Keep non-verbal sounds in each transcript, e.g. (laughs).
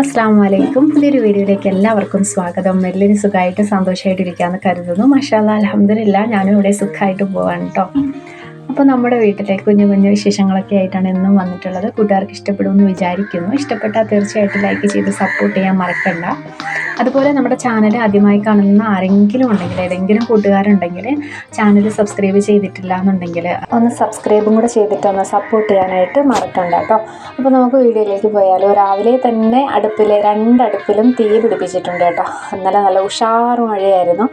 അസ്സാം വലൈക്കും പുതിയൊരു വീഡിയോയിലേക്ക് എല്ലാവർക്കും സ്വാഗതം. എല്ലാവരും സുഖമായിട്ട് സന്തോഷമായിട്ടിരിക്കാമെന്ന് കരുതുന്നു. മഷാല അലഹമില്ല ഞാനും ഇവിടെ സുഖമായിട്ട് പോവാണ് കേട്ടോ അപ്പോൾ നമ്മുടെ വീട്ടിലെ കുഞ്ഞു കുഞ്ഞു വിശേഷങ്ങളൊക്കെ ആയിട്ടാണ് എന്നും വന്നിട്ടുള്ളത്. കൂട്ടുകാർക്ക് ഇഷ്ടപ്പെടുമെന്ന് വിചാരിക്കുന്നു. ഇഷ്ടപ്പെട്ടാൽ തീർച്ചയായിട്ടും ലൈക്ക് ചെയ്ത് സപ്പോർട്ട് ചെയ്യാൻ മറക്കണ്ട. അതുപോലെ നമ്മുടെ ചാനൽ ആദ്യമായി കാണുന്ന ആരെങ്കിലും ഉണ്ടെങ്കിൽ ഏതെങ്കിലും കൂട്ടുകാരുണ്ടെങ്കിൽ ചാനൽ സബ്സ്ക്രൈബ് ചെയ്തിട്ടില്ല എന്നുണ്ടെങ്കിൽ ഒന്ന് സബ്സ്ക്രൈബും കൂടെ ചെയ്തിട്ട് ഒന്ന് സപ്പോർട്ട് ചെയ്യാനായിട്ട് മറക്കണ്ട കേട്ടോ അപ്പോൾ നമുക്ക് വീഡിയോയിലേക്ക് പോയാലോ രാവിലെ തന്നെ അടുപ്പിൽ രണ്ടടുപ്പിലും തീ പിടിപ്പിച്ചിട്ടുണ്ട് കേട്ടോ ഇന്നലെ നല്ല ഉഷാറ് മഴയായിരുന്നു.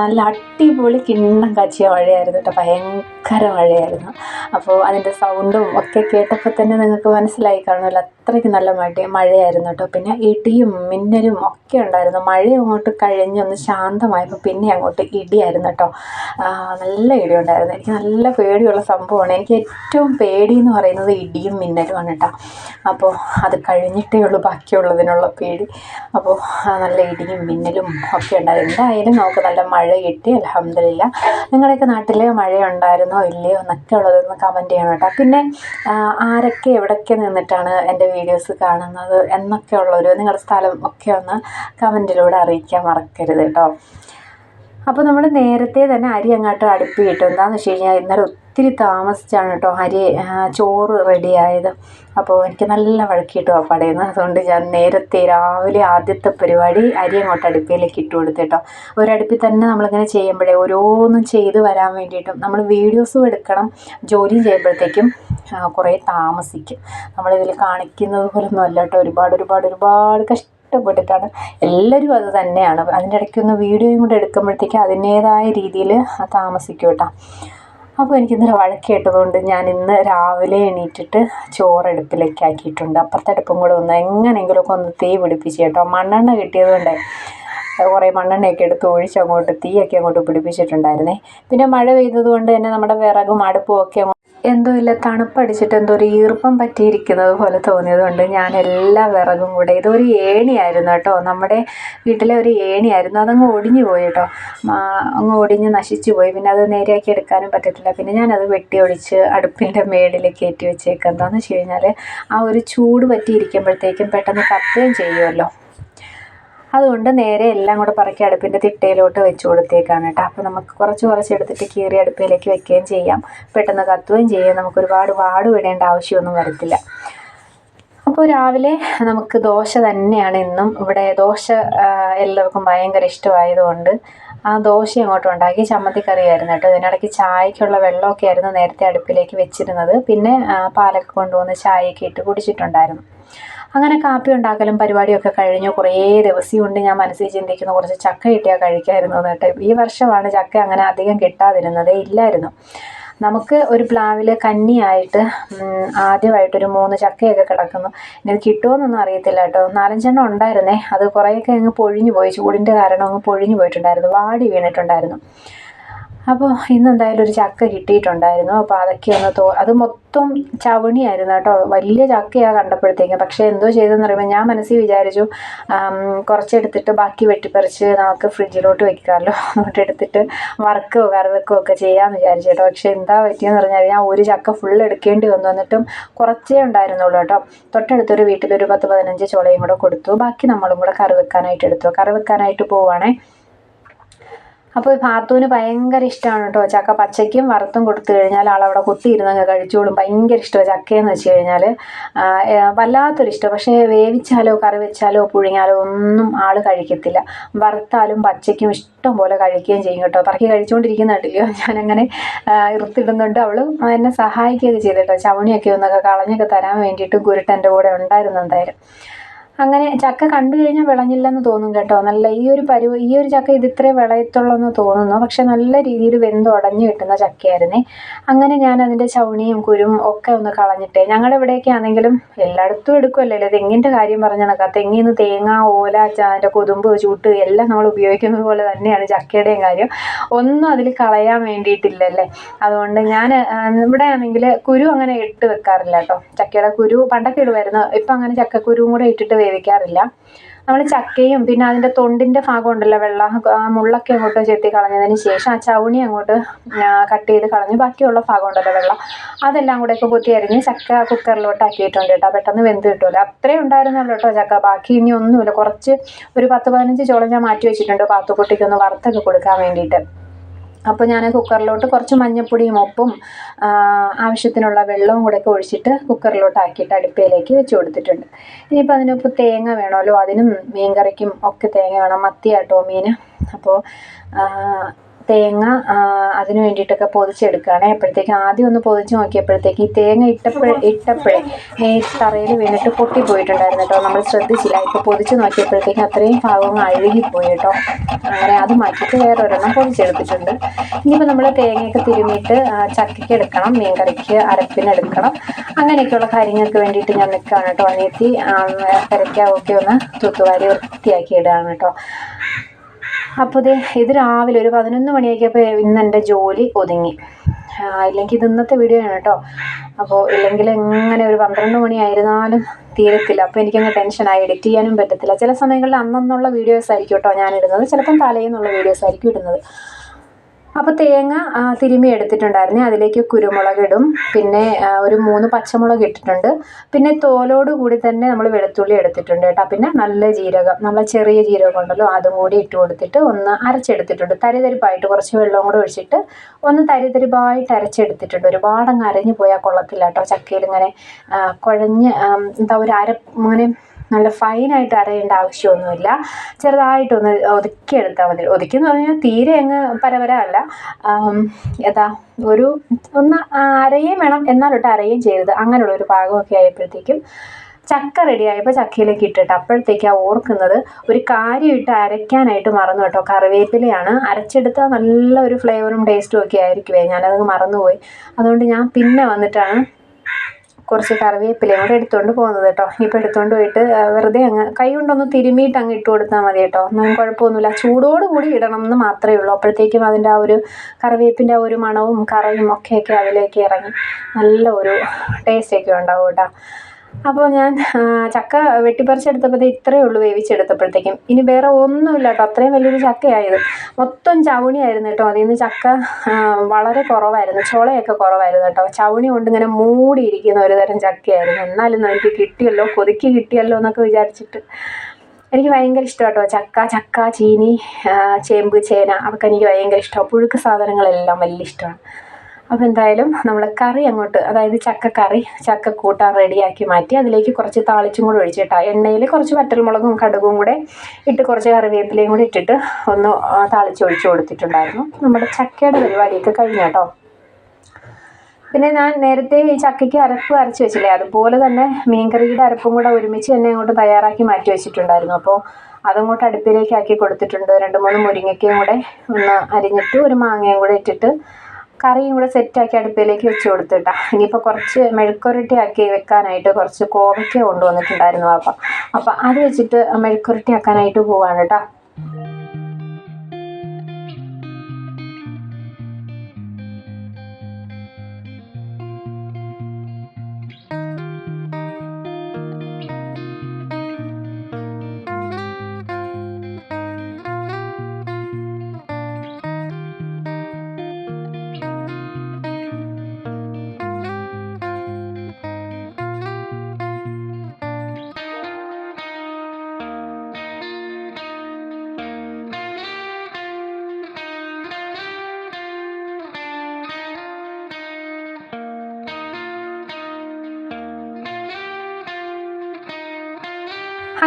നല്ല അടിപൊളി കിണ്ണം കാച്ചിയ മഴയായിരുന്നു കേട്ടോ ഭയങ്കര മഴയായിരുന്നു. അപ്പോൾ അതിന്റെ സൗണ്ടും ഒക്കെ കേട്ടപ്പോൾ തന്നെ നിങ്ങൾക്ക് മനസ്സിലായി കാണുമല്ലോ. അത്രയ്ക്ക് നല്ല മഴ മഴയായിരുന്നു കേട്ടോ. പിന്നെ ഇടിയും മിന്നലും ഒക്കെ ഉണ്ടായിരുന്നു. മഴ അങ്ങോട്ട് കഴിഞ്ഞൊന്ന് ശാന്തമായപ്പോൾ പിന്നെ അങ്ങോട്ട് ഇടിയായിരുന്നു കേട്ടോ. നല്ല ഇടി ഉണ്ടായിരുന്നു. എനിക്ക് നല്ല പേടിയുള്ള സംഭവമാണ്. എനിക്ക് ഏറ്റവും പേടി എന്ന് പറയുന്നത് ഇടിയും മിന്നലുമാണ് കേട്ടോ. അപ്പോൾ അത് കഴിഞ്ഞിട്ടേ ഉള്ളൂ ബാക്കിയുള്ളതിനുള്ള പേടി. അപ്പോൾ നല്ല ഇടിയും മിന്നലും ഒക്കെ ഉണ്ടായിരുന്നു. എന്തായാലും നമുക്ക് നല്ല മഴ കിട്ടി. അലഹമില്ല നിങ്ങളുടെയൊക്കെ നാട്ടിൽ മഴ ഉണ്ടായിരുന്നോ ഇല്ലയോ എന്നൊക്കെ ഉള്ളതൊന്ന് കമന്റ് ചെയ്യണം കേട്ടോ. പിന്നെ ആരൊക്കെ എവിടെയൊക്കെ നിന്നിട്ടാണ് എന്റെ വീഡിയോസ് കാണുന്നത് എന്നൊക്കെ ഉള്ളൊരു നിങ്ങളുടെ സ്ഥലം ഒക്കെ ഒന്ന് കമന്റിലൂടെ അറിയിക്കാൻ മറക്കരുത് കേട്ടോ. അപ്പോൾ നമ്മൾ നേരത്തെ തന്നെ അരി അങ്ങോട്ട് അടുപ്പിൽ ഇട്ടു എന്താണെന്ന് വെച്ച് കഴിഞ്ഞാൽ ഇന്നലെ ഒത്തിരി താമസിച്ചാണ് കേട്ടോ അരി ചോറ് റെഡിയായത് അപ്പോൾ എനിക്ക് നല്ല വഴക്കിട്ടു കിട്ടും അപ്പാടയിൽ നിന്ന് അതുകൊണ്ട് ഞാൻ നേരത്തെ രാവിലെ ആദ്യത്തെ പരിപാടി അരി അങ്ങോട്ട് അടുപ്പിലേക്ക് ഇട്ട് കൊടുത്തേട്ടോ ഒരടുപ്പിൽ തന്നെ നമ്മളിങ്ങനെ ചെയ്യുമ്പോഴേ ഓരോന്നും ചെയ്ത് വരാൻ വേണ്ടിയിട്ടും നമ്മൾ വീഡിയോസും എടുക്കണം ജോലിയും ചെയ്യുമ്പോഴത്തേക്കും കുറേ താമസിക്കും. നമ്മളിതിൽ കാണിക്കുന്നത് പോലൊന്നും അല്ല കേട്ടോ. ഒരുപാട് ഒരുപാട് ഒരുപാട് കഷ്ട ഇഷ്ടപ്പെട്ടിട്ടാണ് എല്ലാവരും അത് തന്നെയാണ്. അതിന്റെ ഇടയ്ക്കൊന്ന് വീഡിയോയും കൂടെ എടുക്കുമ്പോഴത്തേക്ക് അതിന്റേതായ രീതിയിൽ താമസിക്കും കേട്ടോ. അപ്പോൾ എനിക്ക് ഇന്നലെ വഴക്ക് കേട്ടതുകൊണ്ട് ഞാൻ ഇന്ന് രാവിലെ എണീറ്റിട്ട് ചോറ് അടുപ്പിലേക്ക് ആക്കിയിട്ടുണ്ട്. അപ്പുറത്തെ അടുപ്പും കൂടെ ഒന്ന് എങ്ങനെയെങ്കിലുമൊക്കെ ഒന്ന് തീ പിടിപ്പിച്ച് കേട്ടോ. മണ്ണെണ്ണ കിട്ടിയത് കൊണ്ട് കുറേ മണ്ണെണ്ണയൊക്കെ എടുത്ത് ഒഴിച്ച് അങ്ങോട്ട് തീയൊക്കെ അങ്ങോട്ട് പിടിപ്പിച്ചിട്ടുണ്ടായിരുന്നേ. പിന്നെ മഴ പെയ്തതുകൊണ്ട് തന്നെ നമ്മുടെ വിറകും അടുപ്പും ഒക്കെ എന്തോ ഇല്ല തണുപ്പടിച്ചിട്ട് എന്തോ ഒരു ഈർപ്പം പറ്റിയിരിക്കുന്നത് പോലെ തോന്നിയത് കൊണ്ട് ഞാൻ എല്ലാ വിറകും കൂടെ ഇതൊരു ഏണിയായിരുന്നു കേട്ടോ. നമ്മുടെ വീട്ടിലെ ഒരു ഏണിയായിരുന്നു. അതങ്ങ് ഒടിഞ്ഞു പോയി കേട്ടോ. അങ്ങ് ഒടിഞ്ഞ് നശിച്ചു പോയി. പിന്നെ അത് നേരെയാക്കി എടുക്കാനും പറ്റത്തില്ല. പിന്നെ ഞാനത് വെട്ടി ഒടിച്ച് അടുപ്പിന്റെ മേളിൽ കയറ്റി വെച്ചേക്കുക എന്താണെന്ന് വെച്ച് കഴിഞ്ഞാൽ ആ ഒരു ചൂട് പറ്റിയിരിക്കുമ്പോഴത്തേക്കും പെട്ടെന്ന് കത്തുകയും ചെയ്യുമല്ലോ അതുകൊണ്ട് നേരെ എല്ലാം കൂടെ പറക്കി അടുപ്പിന്റെ തിട്ടയിലോട്ട് വെച്ച് കൊടുത്തേക്കാണ് കേട്ടോ. അപ്പോൾ നമുക്ക് കുറച്ച് കുറച്ച് എടുത്തിട്ട് കീറി അടുപ്പിലേക്ക് വെക്കുകയും ചെയ്യാം. പെട്ടെന്ന് കത്തുകയും ചെയ്യാം. നമുക്ക് ഒരുപാട് വാട് വിടേണ്ട ആവശ്യമൊന്നും വരത്തില്ല. അപ്പോൾ രാവിലെ നമുക്ക് ദോശ തന്നെയാണ് ഇന്നും. ഇവിടെ ദോശ എല്ലാവർക്കും ഭയങ്കര ഇഷ്ടമായതുകൊണ്ട് ആ ദോശ അങ്ങോട്ട് ഉണ്ടാക്കി ചമ്മന്തിക്കറിയായിരുന്നു കേട്ടോ. ഇതിനിടയ്ക്ക് ചായക്കുള്ള വെള്ളമൊക്കെ ആയിരുന്നു നേരത്തെ അടുപ്പിലേക്ക് വെച്ചിരുന്നത്. പിന്നെ പാലൊക്കെ കൊണ്ടുവന്ന് ചായയൊക്കെ ഇട്ട് കുടിച്ചിട്ടുണ്ടായിരുന്നു. അങ്ങനെ കാപ്പി ഉണ്ടാക്കലും പരിപാടിയൊക്കെ കഴിഞ്ഞു. കുറേ ദിവസം കൊണ്ട് ഞാൻ മനസ്സിൽ ചിന്തിക്കുന്നു കുറച്ച് ചക്ക കിട്ടിയാൽ കഴിക്കായിരുന്നു കേട്ടോ. ഈ വർഷമാണ് ചക്ക അങ്ങനെ അധികം കിട്ടാതിരുന്നതേ ഇല്ലായിരുന്നു. നമുക്ക് ഒരു പ്ലാവിൽ കന്നിയായിട്ട് ആദ്യമായിട്ടൊരു മൂന്ന് ചക്കയൊക്കെ കിടക്കുന്നു. ഇനി കിട്ടുമോയെന്നൊന്നും അറിയത്തില്ല കേട്ടോ. നാലഞ്ചെണ്ണം ഉണ്ടായിരുന്നേ. അത് കുറേയൊക്കെ അങ്ങ് പൊഴിഞ്ഞു പോയി. ചൂടിന്റെ കാരണം അങ്ങ് പൊഴിഞ്ഞു പോയിട്ടുണ്ടായിരുന്നു. വാടി വീണിട്ടുണ്ടായിരുന്നു. അപ്പോൾ ഇന്ന് എന്തായാലും ഒരു ചക്ക കിട്ടിയിട്ടുണ്ടായിരുന്നു. അപ്പോൾ അതൊക്കെ ഒന്ന് തോ അത് മൊത്തം ചവണിയായിരുന്നു കേട്ടോ. വലിയ ചക്കയാണ് കണ്ടപ്പോഴത്തേക്കും. പക്ഷേ എന്തോ ചെയ്തെന്ന് പറയുമ്പോൾ ഞാൻ മനസ്സിൽ വിചാരിച്ചു കുറച്ചെടുത്തിട്ട് ബാക്കി വെട്ടിപ്പറിച്ച് നമുക്ക് ഫ്രിഡ്ജിലോട്ട് വെക്കാമല്ലോ. അങ്ങോട്ട് എടുത്തിട്ട് വറുക്കോ കറിവെക്കോ ഒക്കെ ചെയ്യാമെന്ന് വിചാരിച്ചു കേട്ടോ. പക്ഷേ എന്താ പറ്റിയെന്ന് പറഞ്ഞാൽ ഞാൻ ഒരു ചക്ക ഫുൾ എടുക്കേണ്ടി വന്നു. എന്നിട്ടും കുറച്ചേ ഉണ്ടായിരുന്നുള്ളൂ കേട്ടോ. തൊട്ടടുത്തൊരു വീട്ടിലൊരു പത്ത് പതിനഞ്ച് ചുളയും കൂടെ കൊടുത്തു. ബാക്കി നമ്മളും കൂടെ കറി വെക്കാനായിട്ട് എടുത്തു. കറി വെക്കാനായിട്ട് പോവുകയാണേ അപ്പോൾ ഭാത്തുവിന് ഭയങ്കര ഇഷ്ടമാണ് കേട്ടോ. ചക്ക പച്ചയ്ക്കും വറുത്തും കൊടുത്തു കഴിഞ്ഞാൽ ആളവിടെ കുത്തിയിരുന്നങ്ങ് കഴിച്ചോളും. ഭയങ്കര ഇഷ്ടമാണ് ചക്കയെന്ന് വെച്ച് കഴിഞ്ഞാൽ വല്ലാത്തൊരു ഇഷ്ടം. പക്ഷേ വേവിച്ചാലോ കറി വെച്ചാലോ പുഴുങ്ങിയാലോ ഒന്നും ആൾ കഴിക്കത്തില്ല. വറുത്താലും പച്ചയ്ക്കും ഇഷ്ടം പോലെ കഴിക്കുകയും ചെയ്യും കേട്ടോ. പറക്കി കഴിച്ചുകൊണ്ടിരിക്കുന്നുണ്ടല്ലോ (laughs) ഞാനങ്ങനെ ഇറുത്തിടുന്നുണ്ട്. അവൾ എന്നെ സഹായിക്കുകയൊക്കെ ചെയ്തിട്ടോ ചവണിയൊക്കെ ഒന്നൊക്കെ കളഞ്ഞൊക്കെ തരാൻ വേണ്ടിയിട്ട് ഗുരുട്ടന്റെ കൂടെ ഉണ്ടായിരുന്നു എന്തായാലും. അങ്ങനെ ചക്ക കണ്ടു കഴിഞ്ഞാൽ വിളഞ്ഞില്ലെന്ന് തോന്നും കേട്ടോ. നല്ല ഈ ഒരു പരു ഈ ഒരു ചക്ക ഇത് ഇത്രേ വിളയത്തുള്ളെന്ന് തോന്നുന്നു. പക്ഷെ നല്ല രീതിയിൽ വെന്തുടഞ്ഞു കിട്ടുന്ന ചക്കയായിരുന്നേ. അങ്ങനെ ഞാൻ അതിന്റെ ചവണിയും കുരും ഒക്കെ ഒന്ന് കളഞ്ഞിട്ടേ. ഞങ്ങളുടെ ഇവിടെയൊക്കെ ആണെങ്കിലും എല്ലായിടത്തും എടുക്കുമല്ലോ തെങ്ങിന്റെ കാര്യം പറഞ്ഞ കണക്കാ തെങ്ങിൽ നിന്ന് തേങ്ങ ഓല അതിന്റെ കൊതുമ്പ് ചൂട്ട് എല്ലാം നമ്മൾ ഉപയോഗിക്കുന്നത് പോലെ തന്നെയാണ് ചക്കയുടെയും കാര്യം. ഒന്നും അതിൽ കളയാൻ വേണ്ടിയിട്ടില്ലല്ലേ? അതുകൊണ്ട് ഞാൻ ഇവിടെ ആണെങ്കിൽ കുരു അങ്ങനെ ഇട്ട് വെക്കാറില്ല കേട്ടോ. ചക്കയുടെ കുരു പണ്ടൊക്കെ ഇടുമായിരുന്നു ഇപ്പം അങ്ങനെ ചക്കക്കുരുവും കൂടെ ഇട്ടിട്ട് വേവിക്കാറില്ല നമ്മൾ ചക്കയും പിന്നെ അതിന്റെ തൊണ്ടിന്റെ ഭാഗം ഉണ്ടല്ലോ വെള്ള ആ മുള്ളൊക്കെ അങ്ങോട്ട് ചെത്തി കളഞ്ഞതിന് ശേഷം ആ ചവണി അങ്ങോട്ട് കട്ട് ചെയ്ത് കളഞ്ഞ് ബാക്കിയുള്ള ഭാഗം ഉണ്ടല്ലോ വെള്ളം. അതെല്ലാം കൂടെ ഒക്കെ കുത്തി അരിഞ്ഞ് ചക്ക കുക്കറിലോട്ട് ആക്കിയിട്ടുണ്ട് കേട്ടോ. പെട്ടെന്ന് വെന്ത് കിട്ടുമല്ലോ അത്രേ ഉണ്ടായിരുന്നുള്ളൂ കേട്ടോ ചക്ക. ബാക്കി ഇനി ഒന്നുമില്ല. കുറച്ച് ഒരു പത്ത് പതിനഞ്ച് ചോളം ഞാൻ മാറ്റി വെച്ചിട്ടുണ്ട്. പാത്തുക്കുട്ടിക്കൊന്ന് വറുത്തൊക്കെ കൊടുക്കാൻ വേണ്ടിയിട്ട്. അപ്പോൾ ഞാൻ കുക്കറിലോട്ട് കുറച്ച് മഞ്ഞപ്പൊടിയും ഉപ്പും ആവശ്യത്തിനുള്ള വെള്ളവും കൂടെ ഒക്കെ ഒഴിച്ചിട്ട് കുക്കറിലോട്ട് ആക്കിയിട്ട് അടുപ്പയിലേക്ക് വെച്ച് കൊടുത്തിട്ടുണ്ട്. ഇനിയിപ്പോൾ അതിനൊപ്പം തേങ്ങ വേണമല്ലോ അതിനും മീൻ കറിക്കും ഒക്കെ തേങ്ങ വേണം മത്തിയാട്ടോ മീൻ അപ്പോൾ തേങ്ങ അതിന് വേണ്ടിയിട്ടൊക്കെ പൊതിച്ചെടുക്കുകയാണ്. അപ്പോഴത്തേക്ക് ആദ്യം ഒന്ന് പൊതിച്ച് നോക്കിയപ്പോഴത്തേക്ക് ഈ തേങ്ങ ഇട്ടപ്പോഴേ ഇട്ടപ്പോഴേ ഈ തറയിൽ വീണിട്ട് പൊട്ടിപ്പോയിട്ടുണ്ടായിരുന്നു കേട്ടോ. നമ്മൾ ശ്രദ്ധിച്ചില്ല. ഇപ്പോൾ പൊതിച്ച് നോക്കിയപ്പോഴത്തേക്ക് അത്രയും ഭാഗം അഴുകിപ്പോയി കേട്ടോ. അങ്ങനെ അത് മാറ്റിയിട്ട് വേറെ ഒരെണ്ണം പൊതിച്ചെടുത്തിട്ടുണ്ട്. ഇനിയിപ്പോൾ നമ്മൾ തേങ്ങയൊക്കെ തിരുമിയിട്ട് ചക്കയ്ക്ക് എടുക്കണം മീൻ കറിക്ക് അരപ്പിന് എടുക്കണം. അങ്ങനെയൊക്കെയുള്ള കാര്യങ്ങൾക്ക് വേണ്ടിയിട്ട് ഞാൻ നിൽക്കുകയാണ് കേട്ടോ. അനിയത്തി കരയ്ക്കാവൊക്കെ ഒന്ന് തൂത്തുവാരി വൃത്തിയാക്കി ഇടുകയാണ് കേട്ടോ. അപ്പോൾ ദേ ഇത് രാവിലെ ഒരു പതിനൊന്ന് മണിയൊക്കെയപ്പോൾ ഇന്ന് എന്റെ ജോലി ഒതുങ്ങി. ഇല്ലെങ്കിൽ ഇത് ഇന്നത്തെ വീഡിയോ ആണ് കേട്ടോ. അപ്പോൾ ഇല്ലെങ്കിൽ എങ്ങനെ ഒരു പന്ത്രണ്ട് മണിയായിരുന്നാലും തീരത്തില്ല. അപ്പോൾ എനിക്കങ്ങ് ടെൻഷനായി എഡിറ്റ് ചെയ്യാനും പറ്റത്തില്ല. ചില സമയങ്ങളിൽ അന്നന്നുള്ള വീഡിയോസ് ആയിരിക്കും കേട്ടോ ഞാനിടുന്നത്. ചിലപ്പം തലേന്നുള്ള വീഡിയോസ് ആയിരിക്കും ഇടുന്നത്. അപ്പോൾ തേങ്ങ തിരുമ്മി എടുത്തിട്ടുണ്ടായിരുന്നു. അതിലേക്ക് കുരുമുളക് ഇടും. പിന്നെ ഒരു മൂന്ന് പച്ചമുളക് ഇട്ടിട്ടുണ്ട്. പിന്നെ തോലോട് കൂടി തന്നെ നമ്മൾ വെളുത്തുള്ളി എടുത്തിട്ടുണ്ട് കേട്ടോ. പിന്നെ നല്ല ജീരകം നമ്മളെ ചെറിയ ജീരകം ഉണ്ടല്ലോ അതും കൂടി ഇട്ട് കൊടുത്തിട്ട് ഒന്ന് അരച്ചെടുത്തിട്ടുണ്ട്. തരിതരിപ്പായിട്ട് കുറച്ച് വെള്ളവും കൂടെ ഒഴിച്ചിട്ട് ഒന്ന് തരിതരിപ്പായിട്ട് അരച്ചെടുത്തിട്ടുണ്ട്. ഒരുപാട് അങ്ങ് അരഞ്ഞു പോയാൽ കൊള്ളത്തില്ല കേട്ടോ. ചക്കയിൽ ഇങ്ങനെ കുഴഞ്ഞ് എന്താ ഒരു അര ഇങ്ങനെ നല്ല ഫൈനായിട്ട് അരയേണ്ട ആവശ്യമൊന്നുമില്ല. ചെറുതായിട്ടൊന്ന് ഒതുക്കി എടുത്താൽ മതി. ഒതുക്കി എന്ന് പറഞ്ഞാൽ തീരെ അങ്ങ് പരപര അല്ല ഒരു ഒന്ന് അരയും വേണം. എന്നാലൊട്ട് അരയും ചെയ്യരുത്. അങ്ങനെയുള്ള ഒരു പാകമൊക്കെ ആയപ്പോഴത്തേക്കും ചക്ക റെഡിയായപ്പോൾ ചക്കയിലേക്ക് ഇട്ടിട്ട് അപ്പോഴത്തേക്കാണ് ഓർക്കുന്നത് ഒരു കാര്യം ഇട്ട് അരയ്ക്കാനായിട്ട് മറന്നു കേട്ടോ. കറിവേപ്പിലയാണ്. അരച്ചെടുത്താൽ നല്ല ഒരു ഫ്ലേവറും ടേസ്റ്റും ഒക്കെ ആയിരിക്കുമേ ഞാനത് മറന്നുപോയി. അതുകൊണ്ട് ഞാൻ പിന്നെ വന്നിട്ടാണ് കുറച്ച് കറിവേപ്പിലയും കൂടെ എടുത്തുകൊണ്ട് പോകുന്നത് കേട്ടോ. ഇനിയിപ്പോൾ എടുത്തുകൊണ്ട് പോയിട്ട് വെറുതെ അങ്ങ് കൈ കൊണ്ടൊന്ന് തിരുമിയിട്ട് അങ്ങ് ഇട്ട് കൊടുത്താൽ മതി കേട്ടോ. ഒന്നും കുഴപ്പമൊന്നുമില്ല. ചൂടോട് കൂടി ഇടണം എന്ന് മാത്രമേ ഉള്ളൂ. അപ്പോഴത്തേക്കും അതിന്റെ ആ ഒരു കറിവേപ്പിന്റെ ആ ഒരു മണവും കറയും ഒക്കെയൊക്കെ അതിലേക്ക് ഇറങ്ങി. നല്ല ഒരു ടേസ്റ്റൊക്കെ ഉണ്ടാവും കേട്ടോ. അപ്പോൾ ഞാൻ ചക്ക വെട്ടിപ്പറിച്ചെടുത്തപ്പോൾ ഇത്രയേ ഉള്ളൂ വേവിച്ചെടുത്തപ്പോഴത്തേക്കും. ഇനി വേറെ ഒന്നുമില്ല കേട്ടോ. അത്രയും വലിയൊരു ചക്കയായത്. മൊത്തം ചവണിയായിരുന്നു കേട്ടോ. അതിൽ നിന്ന് ചക്ക വളരെ കുറവായിരുന്നു. ചുളയൊക്കെ കുറവായിരുന്നു കേട്ടോ. ചവണി കൊണ്ട് ഇങ്ങനെ മൂടിയിരിക്കുന്ന ഒരു തരം ചക്കയായിരുന്നു. എന്നാലും എനിക്ക് കിട്ടിയല്ലോ കൊതുക്കി കിട്ടിയല്ലോ എന്നൊക്കെ വിചാരിച്ചിട്ട്. എനിക്ക് ഭയങ്കര ഇഷ്ടം കേട്ടോ. ചക്ക ചക്ക ചീനി ചേമ്പ് ചേന അതൊക്കെ എനിക്ക് ഭയങ്കര ഇഷ്ടമാണ്. പുഴുക്ക് സാധനങ്ങളെല്ലാം വലിയ ഇഷ്ടമാണ്. അപ്പോൾ എന്തായാലും നമ്മൾ കറി അങ്ങോട്ട് അതായത് ചക്ക കറി ചക്ക കൂട്ടാൻ റെഡിയാക്കി മാറ്റി അതിലേക്ക് കുറച്ച് താളിച്ചും കൂടെ ഒഴിച്ചിട്ടാ. എണ്ണയിൽ കുറച്ച് വറ്റൽമുളകും കടുകും കൂടെ ഇട്ട് കുറച്ച് കറിവേപ്പിലയും കൂടി ഇട്ടിട്ട് ഒന്ന് ആ, താളിച്ച് കൊടുത്തിട്ടുണ്ടായിരുന്നു. നമ്മുടെ ചക്കയുടെ പരിപാടിയൊക്കെ കഴിഞ്ഞു കേട്ടോ. പിന്നെ ഞാൻ നേരത്തെ ഈ ചക്കയ്ക്ക് അരപ്പ് അരച്ച് വെച്ചില്ലേ അതുപോലെ തന്നെ മീൻകറിയുടെ അരപ്പും കൂടെ ഒരുമിച്ച് തന്നെ അങ്ങോട്ട് തയ്യാറാക്കി മാറ്റി വെച്ചിട്ടുണ്ടായിരുന്നു. അപ്പോൾ അതങ്ങോട്ട് അടുപ്പിലേക്ക് ആക്കി കൊടുത്തിട്ടുണ്ട്. രണ്ട് മൂന്ന് മുരിങ്ങയ്ക്കയും കൂടെ ഒന്ന് അരിഞ്ഞിട്ട് ഒരു മാങ്ങയും കൂടെ ഇട്ടിട്ട് കറിയും കൂടെ സെറ്റാക്കി അടുപ്പിലേക്ക് വെച്ച് കൊടുത്തിട്ടാ. ഇനിയിപ്പോൾ കുറച്ച് മെഴുക്കുരട്ടി ആക്കി വെക്കാനായിട്ട് കുറച്ച് കോവയ്ക്ക കൊണ്ടുവന്നിട്ടുണ്ടായിരുന്നു അപ്പം അപ്പം അത് വെച്ചിട്ട് മെഴുക്കുരട്ടി ആക്കാനായിട്ട് പോവാണ് കേട്ടോ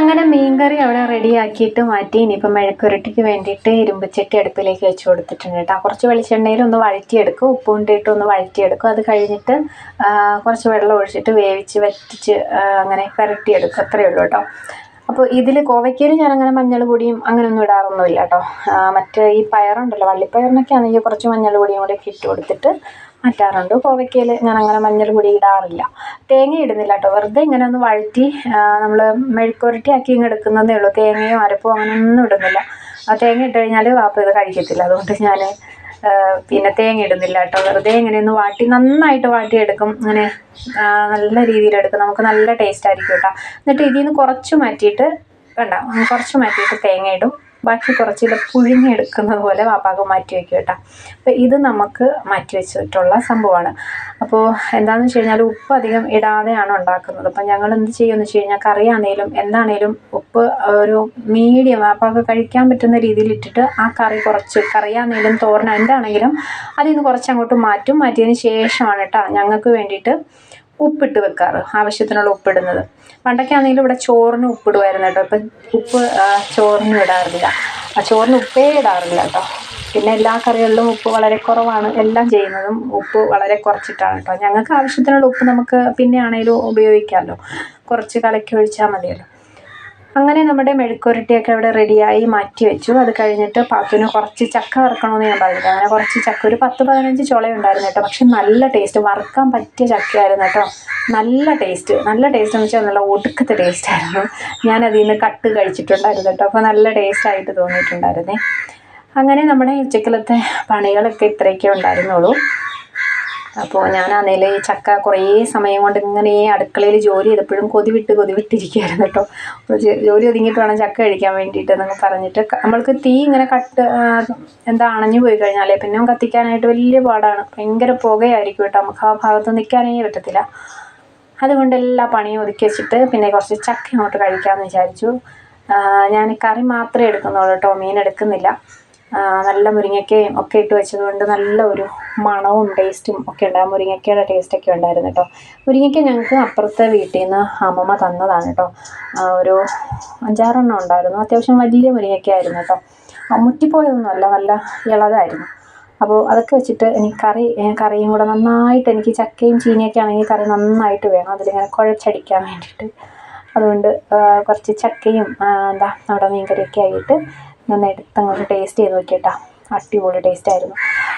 അങ്ങനെ മീൻകറി അവിടെ റെഡിയാക്കിയിട്ട് മാറ്റി. ഇനിയിപ്പോൾ മെഴുക്കുരട്ടിക്ക് വേണ്ടിയിട്ട് ഇരുമ്പുചട്ടി അടുപ്പിലേക്ക് വെച്ച് കൊടുത്തിട്ടുണ്ട് കേട്ടോ. കുറച്ച് വെളിച്ചെണ്ണയിൽ ഒന്ന് വഴറ്റിയെടുക്കും. ഉപ്പും ഇട്ടിട്ട് ഒന്ന് വഴറ്റിയെടുക്കും. അത് കഴിഞ്ഞിട്ട് കുറച്ച് വെള്ളം ഒഴിച്ചിട്ട് വേവിച്ച് വറ്റിച്ച് അങ്ങനെ പുരട്ടിയെടുക്കും. അത്രയേ ഉള്ളൂ കേട്ടോ. അപ്പോൾ ഇതിൽ കോവയ്ക്കയിൽ ഞാൻ അങ്ങനെ മഞ്ഞൾ പൊടിയും അങ്ങനെയൊന്നും ഇടാറൊന്നുമില്ല കേട്ടോ. മറ്റേ ഈ പയറുണ്ടല്ലോ വള്ളിപ്പയറിനൊക്കെ ആണെങ്കിൽ കുറച്ച് മഞ്ഞൾ പൊടിയും കൂടെ ഒക്കെ ഇട്ട് കൊടുത്തിട്ട് മാറ്റാറുണ്ട്. കോവയ്ക്കയിൽ ഞാൻ അങ്ങനെ മഞ്ഞൾ പൊടി ഇടാറില്ല. തേങ്ങ ഇടുന്നില്ല കേട്ടോ വെറുതെ ഇങ്ങനെ ഒന്ന് വഴറ്റി നമ്മൾ മെഴുക്കുരട്ടി ആക്കി ഇങ്ങ് എടുക്കുന്നതേ ഉള്ളൂ. തേങ്ങയോ അരപ്പോ അങ്ങനെ ഒന്നും ഇടുന്നില്ല. ആ തേങ്ങ ഇട്ട് കഴിഞ്ഞാൽ വാപ്പ ഇത് കഴിക്കത്തില്ല. അതുകൊണ്ട് ഞാൻ പിന്നെ തേങ്ങ ഇടുന്നില്ല കേട്ടോ വെറുതെ ഇങ്ങനെ ഒന്ന് വാട്ടി നന്നായിട്ട് വാട്ടി എടുക്കും അങ്ങനെ നല്ല രീതിയിൽ രീതിയിലെടുക്കും. നമുക്ക് നല്ല ടേസ്റ്റ് ആയിരിക്കും കേട്ടോ. എന്നിട്ട് ഇതിൽ നിന്ന് കുറച്ച് മാറ്റിയിട്ട് വേണ്ട കുറച്ച് മാറ്റിയിട്ട് തേങ്ങ ഇടും. ബാക്കി കുറച്ച് ഇത് പുഴുങ്ങിയെടുക്കുന്നത് പോലെ വാപ്പാക്ക് മാറ്റി വയ്ക്കും കേട്ടോ. അപ്പോൾ ഇത് നമുക്ക് മാറ്റി വെച്ചിട്ടുള്ള സംഭവമാണ്. അപ്പോൾ എന്താണെന്ന് വെച്ച് കഴിഞ്ഞാൽ ഉപ്പ് അധികം ഇടാതെയാണ് ഉണ്ടാക്കുന്നത്. അപ്പം ഞങ്ങൾ എന്ത് ചെയ്യുമെന്ന് വെച്ച് കഴിഞ്ഞാൽ കറിയാണേലും എന്താണേലും ഉപ്പ് ഒരു മീഡിയം വാപ്പാക്ക് കഴിക്കാൻ പറ്റുന്ന രീതിയിൽ ഇട്ടിട്ട് ആ കറി കുറച്ച് കറിയാണേലും തോരണ എന്താണെങ്കിലും അതിൽ നിന്ന് കുറച്ച് അങ്ങോട്ട് മാറ്റും. മാറ്റിയതിന് ശേഷമാണ് കേട്ടോ ഞങ്ങൾക്ക് വേണ്ടിയിട്ട് ഉപ്പിട്ട് വെക്കാറ് ആവശ്യത്തിനുള്ള ഉപ്പിടുന്നത്. പണ്ടൊക്കെ ആണെങ്കിലും ഇവിടെ ചോറിന് ഉപ്പിടുമായിരുന്നു കേട്ടോ. ഇപ്പം ഉപ്പ് ചോറിന് ഇടാറില്ല. ആ ചോറിന് ഉപ്പേ ഇടാറില്ല കേട്ടോ. പിന്നെ എല്ലാ കറികളിലും ഉപ്പ് വളരെ കുറവാണ്. എല്ലാം ചെയ്യുന്നതും ഉപ്പ് വളരെ കുറച്ചിട്ടാണ് കേട്ടോ. ഞങ്ങൾക്ക് ആവശ്യത്തിനുള്ള ഉപ്പ് നമുക്ക് പിന്നെ ആണെങ്കിലും ഉപയോഗിക്കാമല്ലോ. കുറച്ച് കലക്കി ഒഴിച്ചാൽ മതിയല്ലോ. അങ്ങനെ നമ്മുടെ മെഴുക്കുരട്ടിയൊക്കെ അവിടെ റെഡിയായി മാറ്റി വെച്ചു. അത് കഴിഞ്ഞിട്ട് പാത്തിന് കുറച്ച് ചക്ക വറുക്കണമെന്ന് ഞാൻ പറഞ്ഞില്ല? അങ്ങനെ കുറച്ച് ചക്ക ഒരു പത്ത് പതിനഞ്ച് ചുള ഉണ്ടായിരുന്നു കേട്ടോ. പക്ഷെ നല്ല ടേസ്റ്റ് വറുക്കാൻ പറ്റിയ ചക്കയായിരുന്നു കേട്ടോ. നല്ല ടേസ്റ്റ് നല്ല ടേസ്റ്റ് എന്ന് വെച്ചാൽ നല്ല ഒടുക്കത്തെ ടേസ്റ്റ് ആയിരുന്നു. ഞാൻ അതിൽ നിന്ന് കട്ട് കഴിച്ചിട്ടുണ്ടായിരുന്നു കേട്ടോ. അപ്പോൾ നല്ല ടേസ്റ്റ് ആയിട്ട് തോന്നിയിട്ടുണ്ടായിരുന്നേ. അങ്ങനെ നമ്മുടെ ഉച്ചക്കലത്തെ പണികളൊക്കെ ഇത്രയൊക്കെ ഉണ്ടായിരുന്നുള്ളൂ. അപ്പോൾ ഞാനാണെങ്കിൽ ഈ ചക്ക കുറേ സമയം കൊണ്ട് ഇങ്ങനെ ഈ അടുക്കളയിൽ ജോലി ചെയ്തപ്പോഴും കൊതിവിട്ട് കൊതിവിട്ടിരിക്കുകയായിരുന്നു കൊതി വിട്ടിരിക്കുകയായിരുന്നു കേട്ടോ ജോലി ഒതുങ്ങിയിട്ട് വേണം ചക്ക കഴിക്കാൻ വേണ്ടിയിട്ട് എന്നൊക്കെ പറഞ്ഞിട്ട് നമ്മൾക്ക് തീ ഇങ്ങനെ കട്ട് എന്താ അണഞ്ഞു പോയി കഴിഞ്ഞാൽ പിന്നെ കത്തിക്കാനായിട്ട് വലിയ പാടാണ്. ഭയങ്കര പുകയായിരിക്കും കേട്ടോ. നമുക്ക് ആ ഭാഗത്ത് നിൽക്കാനേ പറ്റത്തില്ല. അതുകൊണ്ട് എല്ലാ പണിയും ഒതുക്കി വെച്ചിട്ട് പിന്നെ കുറച്ച് ചക്ക ഇങ്ങോട്ട് കഴിക്കാമെന്ന് വിചാരിച്ചു. ഞാൻ കറി മാത്രമേ എടുക്കുന്നുള്ളൂ കേട്ടോ. മീൻ എടുക്കുന്നില്ല. നല്ല മുരിങ്ങയ്ക്കയും ഒക്കെ ഇട്ട് വെച്ചതുകൊണ്ട് നല്ല ഒരു മണവും ടേസ്റ്റും ഒക്കെ ഉണ്ട്. ആ മുരിങ്ങയ്ക്കയുടെ ടേസ്റ്റൊക്കെ ഉണ്ടായിരുന്നു കേട്ടോ. മുരിങ്ങയ്ക്ക ഞങ്ങൾക്ക് അപ്പുറത്തെ വീട്ടിൽ നിന്ന് അമ്മമ്മ തന്നതാണ് കേട്ടോ. ഒരു അഞ്ചാറെണ്ണം ഉണ്ടായിരുന്നു. അത്യാവശ്യം വലിയ മുരിങ്ങയ്ക്കായിരുന്നു കേട്ടോ. മുറ്റിപ്പോയതൊന്നും മുറ്റിപ്പോയതൊന്നുമല്ല നല്ല ഇളതായിരുന്നു അപ്പോൾ അതൊക്കെ വെച്ചിട്ട് എനിക്ക് കറി കറിയും കൂടെ നന്നായിട്ട് എനിക്ക് ചക്കയും ചീനിയൊക്കെ ആണെങ്കിൽ കറി നന്നായിട്ട് വേണം. അതിലിങ്ങനെ കുഴച്ചടിക്കാൻ വേണ്ടിയിട്ട്. അതുകൊണ്ട് കുറച്ച് ചക്കയും എന്താ നമ്മുടെ മീൻകറിയൊക്കെ ആയിട്ട് ഞാൻ എടുത്തങ്ങോട്ട് ടേസ്റ്റ് ചെയ്ത് നോക്കിയിട്ടാ. അടിപൊളി ടേസ്റ്റ് ആയിരുന്നു.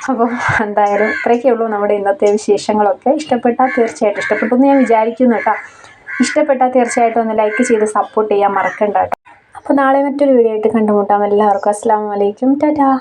അപ്പോൾ എന്തായാലും ഇത്രയൊക്കെ ഉള്ളൂ നമ്മുടെ ഇന്നത്തെ വിശേഷങ്ങളൊക്കെ. ഇഷ്ടപ്പെട്ടാൽ തീർച്ചയായിട്ടും ഇഷ്ടപ്പെട്ടു എന്ന് ഞാൻ വിചാരിക്കുന്നു കേട്ടോ. ഇഷ്ടപ്പെട്ടാൽ തീർച്ചയായിട്ടും ഒന്ന് ലൈക്ക് ചെയ്ത് സപ്പോർട്ട് ചെയ്യാൻ മറക്കണ്ട കേട്ടോ. അപ്പോൾ നാളെ മറ്റൊരു വീഡിയോ ആയിട്ട് കണ്ടുമുട്ടാം. എല്ലാവർക്കും അസ്സാം വലൈക്കും ടാറ്റാ.